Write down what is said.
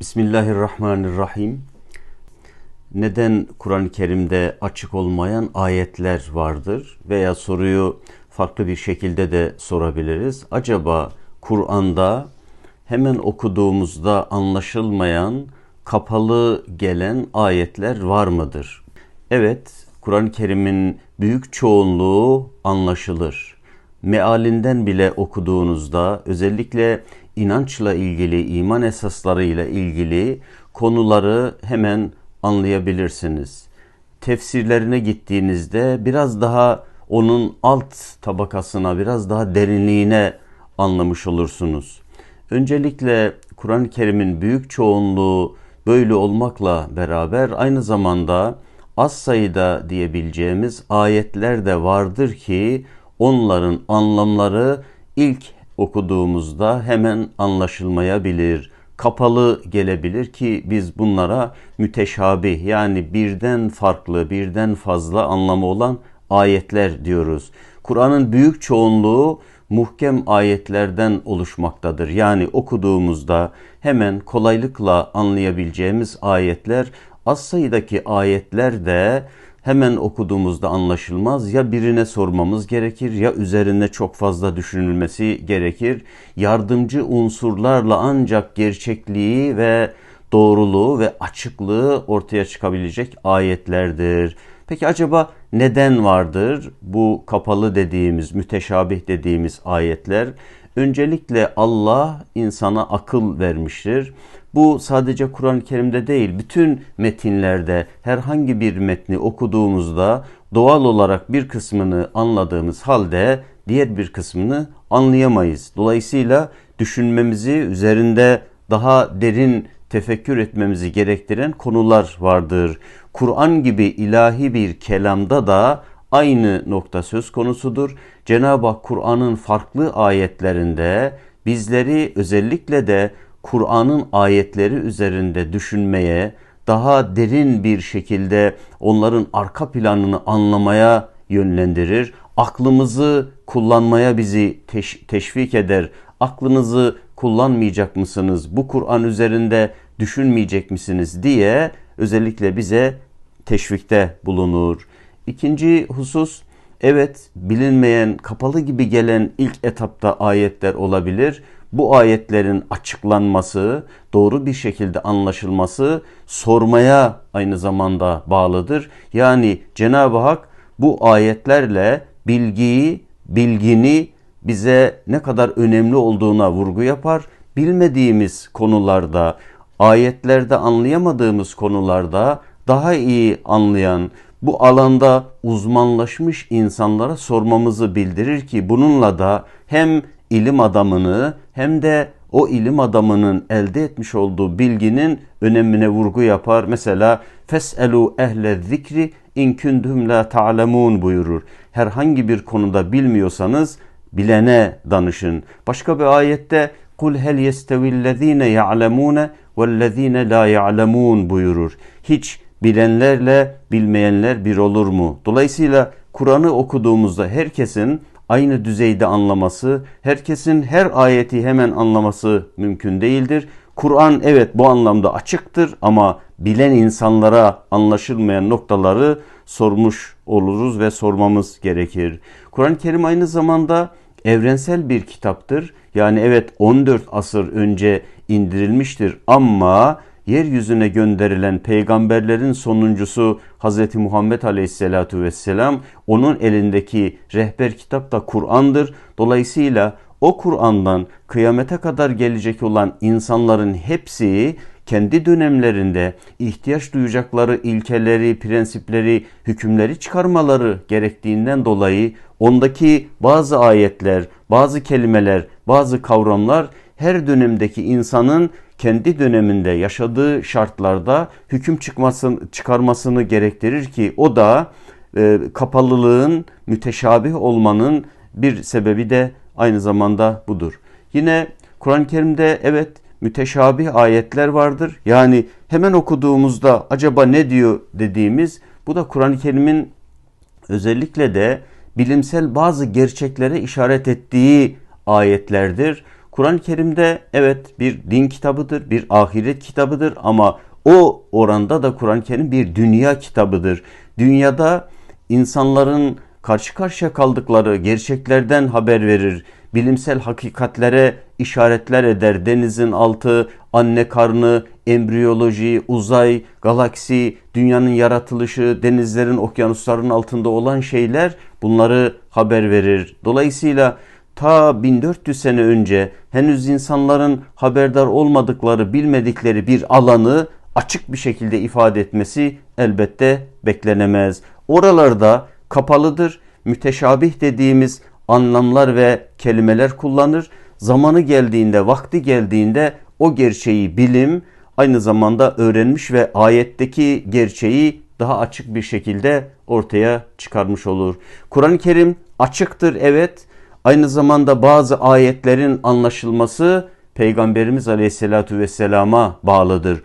Bismillahirrahmanirrahim. Neden Kur'an-ı Kerim'de açık olmayan ayetler vardır? Veya soruyu farklı bir şekilde de sorabiliriz. Acaba Kur'an'da hemen okuduğumuzda anlaşılmayan, kapalı gelen ayetler var mıdır? Evet, Kur'an-ı Kerim'in büyük çoğunluğu anlaşılır. Mealinden bile okuduğunuzda özellikle inançla ilgili, iman esaslarıyla ilgili konuları hemen anlayabilirsiniz. Tefsirlerine gittiğinizde biraz daha onun alt tabakasına, biraz daha derinliğine anlamış olursunuz. Öncelikle Kur'an-ı Kerim'in büyük çoğunluğu böyle olmakla beraber aynı zamanda az sayıda diyebileceğimiz ayetler de vardır ki onların anlamları ilk okuduğumuzda hemen anlaşılmayabilir, kapalı gelebilir ki biz bunlara müteşabih yani birden farklı, birden fazla anlamı olan ayetler diyoruz. Kur'an'ın büyük çoğunluğu muhkem ayetlerden oluşmaktadır. Yani okuduğumuzda hemen kolaylıkla anlayabileceğimiz ayetler az sayıdaki ayetler de hemen okuduğumuzda anlaşılmaz. Ya birine sormamız gerekir ya üzerine çok fazla düşünülmesi gerekir. Yardımcı unsurlarla ancak gerçekliği ve doğruluğu ve açıklığı ortaya çıkabilecek ayetlerdir. Peki acaba neden vardır bu kapalı dediğimiz, müteşabih dediğimiz ayetler? Öncelikle Allah insana akıl vermiştir. Bu sadece Kur'an-ı Kerim'de değil, bütün metinlerde herhangi bir metni okuduğumuzda doğal olarak bir kısmını anladığımız halde diğer bir kısmını anlayamayız. Dolayısıyla düşünmemizi üzerinde daha derin tefekkür etmemizi gerektiren konular vardır. Kur'an gibi ilahi bir kelamda da aynı nokta söz konusudur. Cenab-ı Hak Kur'an'ın farklı ayetlerinde bizleri özellikle de Kur'an'ın ayetleri üzerinde düşünmeye, daha derin bir şekilde onların arka planını anlamaya yönlendirir. Aklımızı kullanmaya bizi teş- teşvik eder. Aklınızı kullanmayacak mısınız? Bu Kur'an üzerinde düşünmeyecek misiniz diye özellikle bize teşvikte bulunur. İkinci husus evet bilinmeyen, kapalı gibi gelen ilk etapta ayetler olabilir. Bu ayetlerin açıklanması, doğru bir şekilde anlaşılması sormaya aynı zamanda bağlıdır. Yani Cenab-ı Hak bu ayetlerle bilgiyi, bilgini bize ne kadar önemli olduğuna vurgu yapar. Bilmediğimiz konularda, ayetlerde anlayamadığımız konularda daha iyi anlayan, bu alanda uzmanlaşmış insanlara sormamızı bildirir ki bununla da hem ilim adamını hem de o ilim adamının elde etmiş olduğu bilginin önemine vurgu yapar. Mesela feselu ehle zikri in kuntum la ta'lemun buyurur. Herhangi bir konuda bilmiyorsanız bilene danışın. Başka bir ayette kul hel yestevillezine ya'lemune vellezine la ya'lemun buyurur. Hiç bilenlerle bilmeyenler bir olur mu? Dolayısıyla Kur'an'ı okuduğumuzda herkesin aynı düzeyde anlaması, herkesin her ayeti hemen anlaması mümkün değildir. Kur'an evet bu anlamda açıktır ama bilen insanlara anlaşılmayan noktaları sormuş oluruz ve sormamız gerekir. Kur'an-ı Kerim aynı zamanda evrensel bir kitaptır. Yani evet 14 asır önce indirilmiştir ama yeryüzüne gönderilen peygamberlerin sonuncusu Hz. Muhammed Aleyhisselatu Vesselam onun elindeki rehber kitap da Kur'an'dır. Dolayısıyla o Kur'an'dan kıyamete kadar gelecek olan insanların hepsi kendi dönemlerinde ihtiyaç duyacakları ilkeleri, prensipleri, hükümleri çıkarmaları gerektiğinden dolayı ondaki bazı ayetler, bazı kelimeler, bazı kavramlar her dönemdeki insanın kendi döneminde yaşadığı şartlarda hüküm çıkmasını, çıkarmasını gerektirir ki o da e, kapalılığın, müteşabih olmanın bir sebebi de aynı zamanda budur. Yine Kur'an-ı Kerim'de evet müteşabih ayetler vardır. Yani hemen okuduğumuzda acaba ne diyor dediğimiz bu da Kur'an-ı Kerim'in özellikle de bilimsel bazı gerçeklere işaret ettiği ayetlerdir. Kur'an-ı Kerim'de evet bir din kitabıdır, bir ahiret kitabıdır ama o oranda da Kur'an-ı Kerim bir dünya kitabıdır. Dünyada insanların karşı karşıya kaldıkları gerçeklerden haber verir. Bilimsel hakikatlere işaretler eder. Denizin altı, anne karnı, embriyoloji, uzay, galaksi, dünyanın yaratılışı, denizlerin, okyanusların altında olan şeyler bunları haber verir. Dolayısıyla ta 1400 sene önce henüz insanların haberdar olmadıkları, bilmedikleri bir alanı açık bir şekilde ifade etmesi elbette beklenemez. Oralarda kapalıdır, müteşabih dediğimiz anlamlar ve kelimeler kullanır. Zamanı geldiğinde, vakti geldiğinde o gerçeği bilim aynı zamanda öğrenmiş ve ayetteki gerçeği daha açık bir şekilde ortaya çıkarmış olur. Kur'an-ı Kerim açıktır evet. Aynı zamanda bazı ayetlerin anlaşılması Peygamberimiz Aleyhisselatü Vesselam'a bağlıdır.